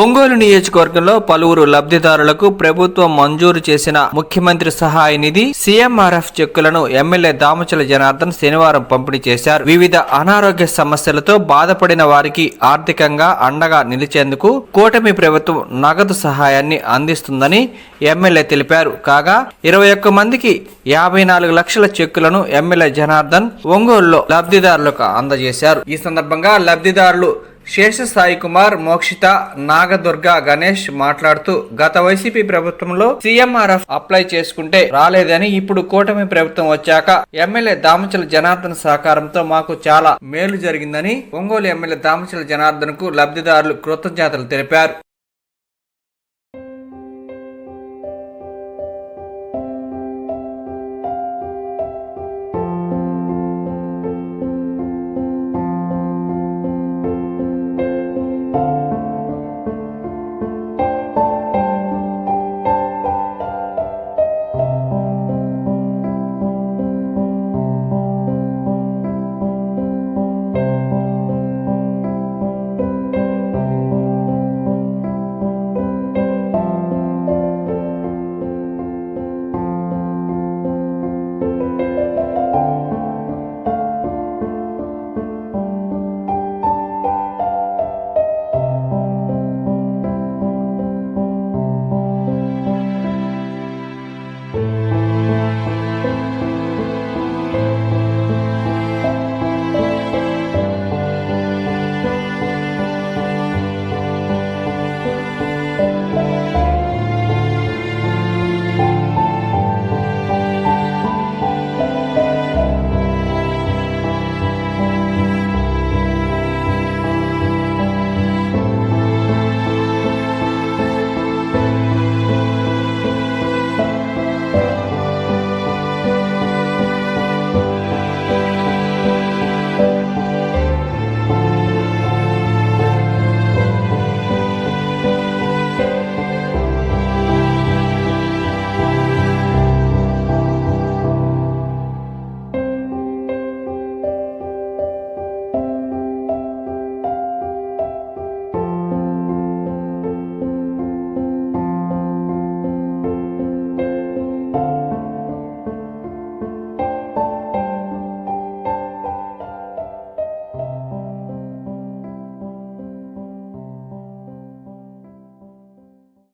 ఒంగోలు నియోజకవర్గంలో పలువురు లబ్ధిదారులకు ప్రభుత్వం మంజూరు చేసిన ముఖ్యమంత్రి సహాయ నిధి సీఎంఆర్ఎఫ్ చెక్కులను ఎమ్మెల్యే దామచల జనార్దన్ శనివారం పంపిణీ చేశారు. వివిధ అనారోగ్య సమస్యలతో బాధపడిన వారికి ఆర్థికంగా అండగా నిలిచేందుకు కూటమి ప్రభుత్వం నగదు సహాయాన్ని అందిస్తుందని ఎమ్మెల్యే తెలిపారు. కాగా ఇరవై ఒక్క మందికి యాభై నాలుగు లక్షల చెక్కులను ఎమ్మెల్యే జనార్దన్ ఒంగోలులో లబ్ధిదారులకు అందజేశారు. ఈ సందర్భంగా లబ్ధిదారులు శేషసాయి కుమార్ మోక్షిత నాగదుర్గ గణేష్ మాట్లాడుతూ గత వైసీపీ ప్రభుత్వంలో సీఎంఆర్ఎఫ్ అప్లై చేసుకుంటే రాలేదని ఇప్పుడు కూటమి ప్రభుత్వం వచ్చాక ఎమ్మెల్యే దామచల జనార్దన్ సహకారంతో మాకు చాలా మేలు జరిగిందని ఒంగోలు ఎమ్మెల్యే దామచల జనార్దన్కు లబ్ధిదారులు కృతజ్ఞతలు తెలిపారు.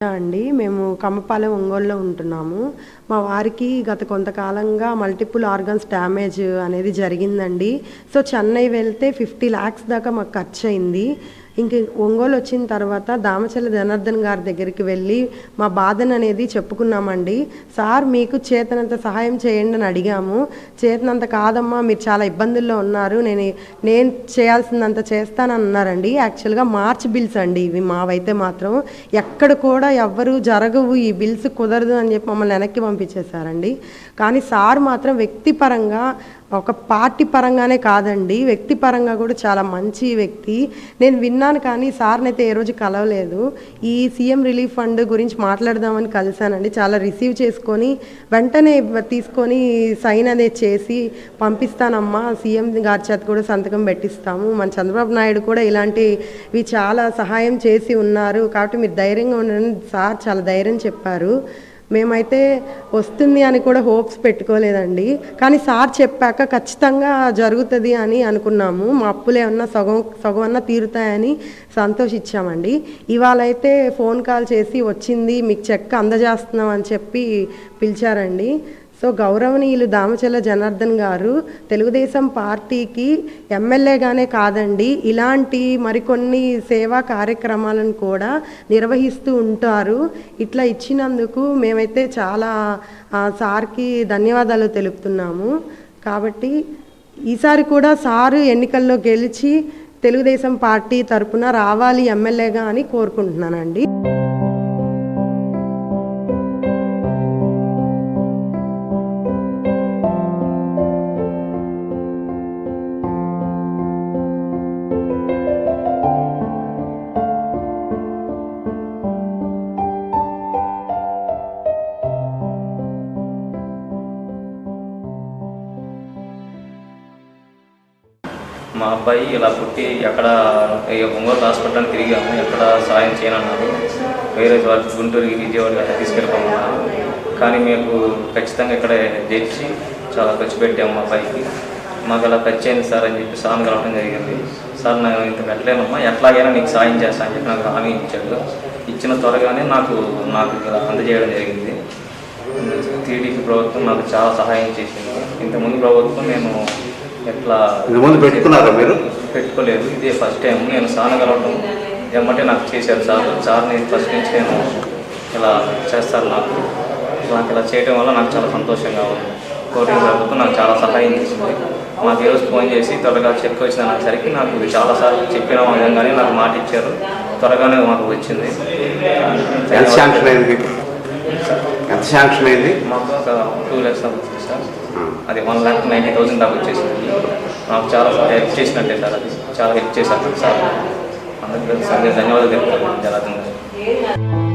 అండి. మేము కమ్మపాలెం ఒంగోలులో ఉంటున్నాము. మా వారికి గత కొంతకాలంగా మల్టిపుల్ ఆర్గన్స్ డ్యామేజ్ అనేది జరిగిందండి. సో చెన్నై వెళ్తే ఫిఫ్టీ ల్యాక్స్ దాకా మాకు ఖర్చు అయింది ఇంక ఒంగోలు వచ్చిన తర్వాత దామచల్ల జనార్దన్ గారి దగ్గరికి వెళ్ళి మా బాధను అనేది చెప్పుకున్నామండి. సార్ మీకు చేతనంత సహాయం చేయండి అని అడిగాము. చేతనంత కాదమ్మా మీరు చాలా ఇబ్బందుల్లో ఉన్నారు. నేను నేను చేయాల్సిందంత చేస్తానని అన్నారండి యాక్చువల్గా మార్చ్ బిల్స్ అండి ఇవి మావైతే మాత్రం. ఎక్కడ కూడా ఎవ్వరు జరగవు ఈ బిల్స్ కుదరదు అని చెప్పి మమ్మల్ని వెనక్కి పంపించేశారండి. కానీ సార్ మాత్రం వ్యక్తిపరంగా ఒక పార్టీ పరంగానే కాదండి. వ్యక్తిపరంగా కూడా చాలా మంచి వ్యక్తి. నేను విన్నాను కానీ సార్ని అయితే ఏ రోజు కలవలేదు. ఈ సీఎం రిలీఫ్ ఫండ్ గురించి మాట్లాడదామని కలిశానండి. చాలా రిసీవ్ చేసుకొని వెంటనే తీసుకొని సైన్ అనేది చేసి పంపిస్తానమ్మా. సీఎం గారి చేత కూడా సంతకం పెట్టిస్తాము. మన చంద్రబాబు నాయుడు కూడా ఇలాంటివి చాలా సహాయం చేసి ఉన్నారు. కాబట్టి మీరు ధైర్యంగా ఉండండి. సార్ చాలా ధైర్యం చెప్పారు. మేమైతే వస్తుంది అని కూడా హోప్స్ పెట్టుకోలేదండి. కానీ సార్ చెప్పాక ఖచ్చితంగా జరుగుతుంది అని అనుకున్నాము. మా అప్పులు ఏమన్నా సగం సగం అన్నా తీరుతాయని సంతోషించామండి. ఇవాళ అయితే ఫోన్ కాల్ చేసి వచ్చింది మీకు చెక్ అందజేస్తున్నాం అని చెప్పి పిలిచారండి. సో గౌరవనీయులు దామచల జనార్దన్ గారు తెలుగుదేశం పార్టీకి ఎమ్మెల్యేగానే కాదండి ఇలాంటి మరికొన్ని సేవా కార్యక్రమాలను కూడా నిర్వహిస్తూ ఉంటారు. ఇట్లా ఇచ్చినందుకు మేమైతే చాలా సార్కి ధన్యవాదాలు తెలుపుతున్నాము. కాబట్టి ఈసారి కూడా సారు ఎన్నికల్లో గెలిచి తెలుగుదేశం పార్టీ తరపున రావాలి ఎమ్మెల్యేగా అని కోరుకుంటున్నానండి. అబ్బాయి ఇలా పుట్టి ఎక్కడ ఒంగోలు హాస్పిటల్ తిరిగాము ఎక్కడ సాయం చేయనన్నారు. వేరే వాళ్ళు గుంటూరుకి విజయవాడ తీసుకెళ్ళిపోమన్నారు. కానీ మీకు ఖచ్చితంగా ఇక్కడ తెచ్చి చాలా ఖర్చు పెట్టాము మా అబ్బాయికి. మాకు అలా ఖర్చు సార్ అని చెప్పి సార్ కలవడం జరిగింది. సార్ నేను ఇంత పెట్టలేనమ్మా ఎట్లాగైనా నీకు సాయం చేస్తాను అని చెప్పి నాకు హామీ ఇచ్చాడు. ఇచ్చిన త్వరగానే నాకు నాకు అందజేయడం జరిగింది. టీడీపీ ప్రభుత్వం నాకు చాలా సహాయం చేసింది. ఇంతకుముందు ప్రభుత్వం నేను ఎట్లా ఇంతకుముందు పెట్టుకున్నారా మీరు? పెట్టుకోలేదు. ఇదే ఫస్ట్ టైం నేను సానగలవడం ఏమంటే నాకు చేశారు సార్. సార్ని ఫస్ట్ నుంచి నేను ఇలా చేస్తారు నాకు. నాకు ఇలా చేయడం వల్ల నాకు చాలా సంతోషంగా ఉంది. కోటి ప్రభుత్వం నాకు చాలా సహాయం చేసింది. మాకు ఈరోజు ఫోన్ చేసి త్వరగా చెక్ వచ్చింది అనేసరికి నాకు ఇది చాలాసార్లు చెప్పిన విధంగానే నాకు మాట ఇచ్చారు. త్వరగానే మాకు వచ్చింది. ఎంత శాంక్షన్ అయింది? మీకు ఒక టూ ల్యాక్స్ వచ్చింది సార్. అది వన్ ల్యాక్ నైంటీ థౌసండ్ దాకా వచ్చేసింది. నాకు చాలా హెల్ప్ చేసినట్టే సార్ అది. చాలా హెల్ప్ చేశారు సార్. అందరికీ సార్ ధన్యవాదాలు తెలుపుతాను జనార్దన్ గారు.